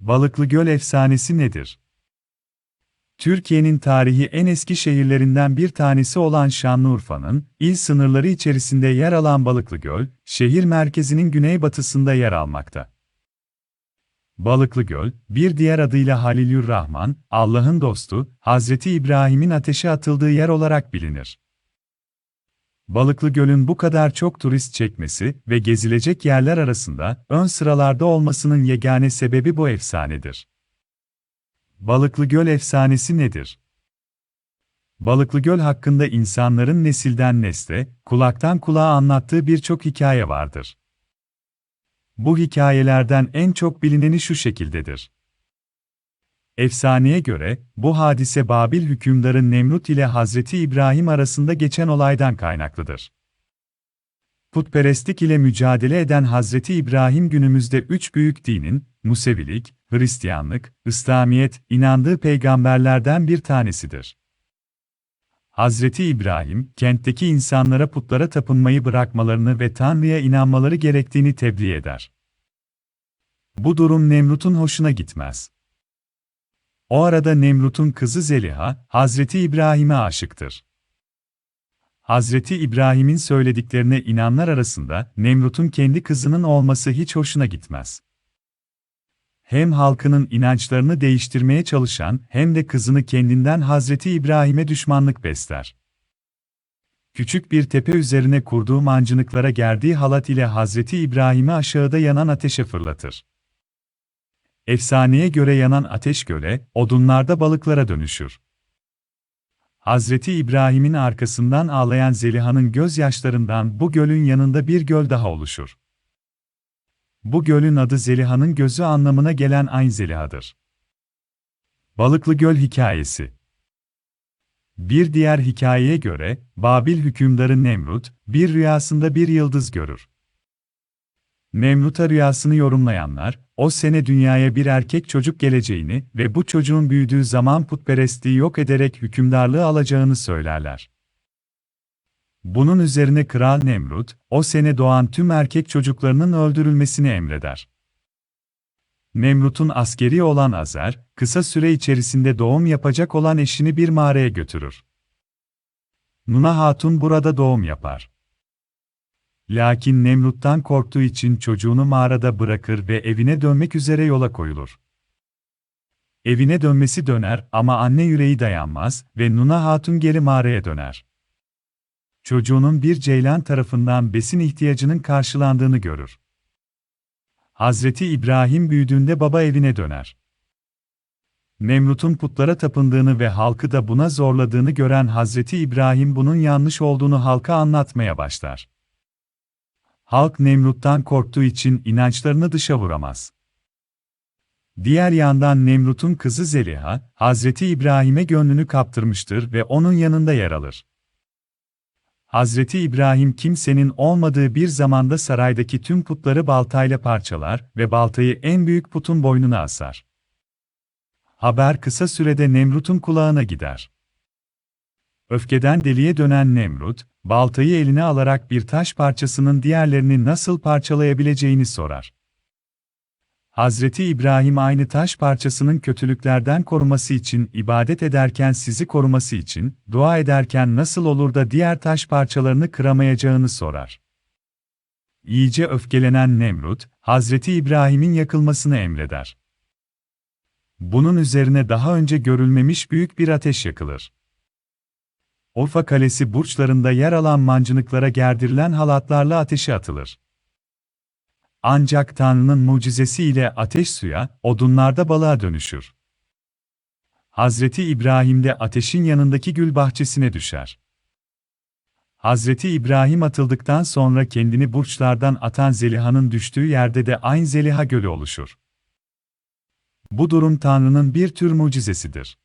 Balıklı Göl efsanesi nedir? Türkiye'nin tarihi en eski şehirlerinden bir tanesi olan Şanlıurfa'nın, il sınırları içerisinde yer alan Balıklı Göl, şehir merkezinin güneybatısında yer almakta. Balıklı Göl, bir diğer adıyla Halilürrahman, Allah'ın dostu, Hazreti İbrahim'in ateşe atıldığı yer olarak bilinir. Balıklı Göl'ün bu kadar çok turist çekmesi ve gezilecek yerler arasında ön sıralarda olmasının yegane sebebi bu efsanedir. Balıklı Göl efsanesi nedir? Balıklı Göl hakkında insanların nesilden nesle, kulaktan kulağa anlattığı birçok hikaye vardır. Bu hikayelerden en çok bilineni şu şekildedir. Efsaneye göre, bu hadise Babil hükümdarı Nemrut ile Hazreti İbrahim arasında geçen olaydan kaynaklıdır. Putperestlik ile mücadele eden Hazreti İbrahim günümüzde üç büyük dinin, Musevilik, Hristiyanlık, İslamiyet, inandığı peygamberlerden bir tanesidir. Hazreti İbrahim, kentteki insanlara putlara tapınmayı bırakmalarını ve Tanrı'ya inanmaları gerektiğini tebliğ eder. Bu durum Nemrut'un hoşuna gitmez. O arada Nemrut'un kızı Zeliha, Hazreti İbrahim'e aşıktır. Hazreti İbrahim'in söylediklerine inanlar arasında Nemrut'un kendi kızının olması hiç hoşuna gitmez. Hem halkının inançlarını değiştirmeye çalışan hem de kızını kendinden Hazreti İbrahim'e düşmanlık besler. Küçük bir tepe üzerine kurduğu mancınıklara gerdiği halat ile Hazreti İbrahim'i aşağıda yanan ateşe fırlatır. Efsaneye göre yanan ateş göle, odunlarda balıklara dönüşür. Hazreti İbrahim'in arkasından ağlayan Zeliha'nın gözyaşlarından bu gölün yanında bir göl daha oluşur. Bu gölün adı Zeliha'nın gözü anlamına gelen Ayn Zeliha'dır. Balıklı Göl Hikayesi Bir diğer hikayeye göre, Babil hükümdarı Nemrut, bir rüyasında bir yıldız görür. Nemrut'a rüyasını yorumlayanlar, o sene dünyaya bir erkek çocuk geleceğini ve bu çocuğun büyüdüğü zaman putperestliği yok ederek hükümdarlığı alacağını söylerler. Bunun üzerine Kral Nemrut, o sene doğan tüm erkek çocuklarının öldürülmesini emreder. Nemrut'un askeri olan Azer, kısa süre içerisinde doğum yapacak olan eşini bir mağaraya götürür. Nuna Hatun burada doğum yapar. Lakin Nemrut'tan korktuğu için çocuğunu mağarada bırakır ve evine dönmek üzere yola koyulur. Evine dönmesi döner ama anne yüreği dayanmaz ve Nuna Hatun geri mağaraya döner. Çocuğunun bir ceylan tarafından besin ihtiyacının karşılandığını görür. Hazreti İbrahim büyüdüğünde baba evine döner. Nemrut'un putlara tapındığını ve halkı da buna zorladığını gören Hazreti İbrahim bunun yanlış olduğunu halka anlatmaya başlar. Halk Nemrut'tan korktuğu için inançlarını dışa vuramaz. Diğer yandan Nemrut'un kızı Zeliha, Hazreti İbrahim'e gönlünü kaptırmıştır ve onun yanında yer alır. Hazreti İbrahim kimsenin olmadığı bir zamanda saraydaki tüm putları baltayla parçalar ve baltayı en büyük putun boynuna asar. Haber kısa sürede Nemrut'un kulağına gider. Öfkeden deliye dönen Nemrut, baltayı eline alarak bir taş parçasının diğerlerini nasıl parçalayabileceğini sorar. Hazreti İbrahim aynı taş parçasının kötülüklerden koruması için ibadet ederken sizi koruması için, dua ederken nasıl olur da diğer taş parçalarını kıramayacağını sorar. İyice öfkelenen Nemrut, Hazreti İbrahim'in yakılmasını emreder. Bunun üzerine daha önce görülmemiş büyük bir ateş yakılır. Orfa Kalesi burçlarında yer alan mancınıklara gerdirilen halatlarla ateşe atılır. Ancak Tanrı'nın mucizesi ile ateş suya, odunlarda balığa dönüşür. Hazreti İbrahim de ateşin yanındaki gül bahçesine düşer. Hazreti İbrahim atıldıktan sonra kendini burçlardan atan Zeliha'nın düştüğü yerde de aynı Zeliha Gölü oluşur. Bu durum Tanrı'nın bir tür mucizesidir.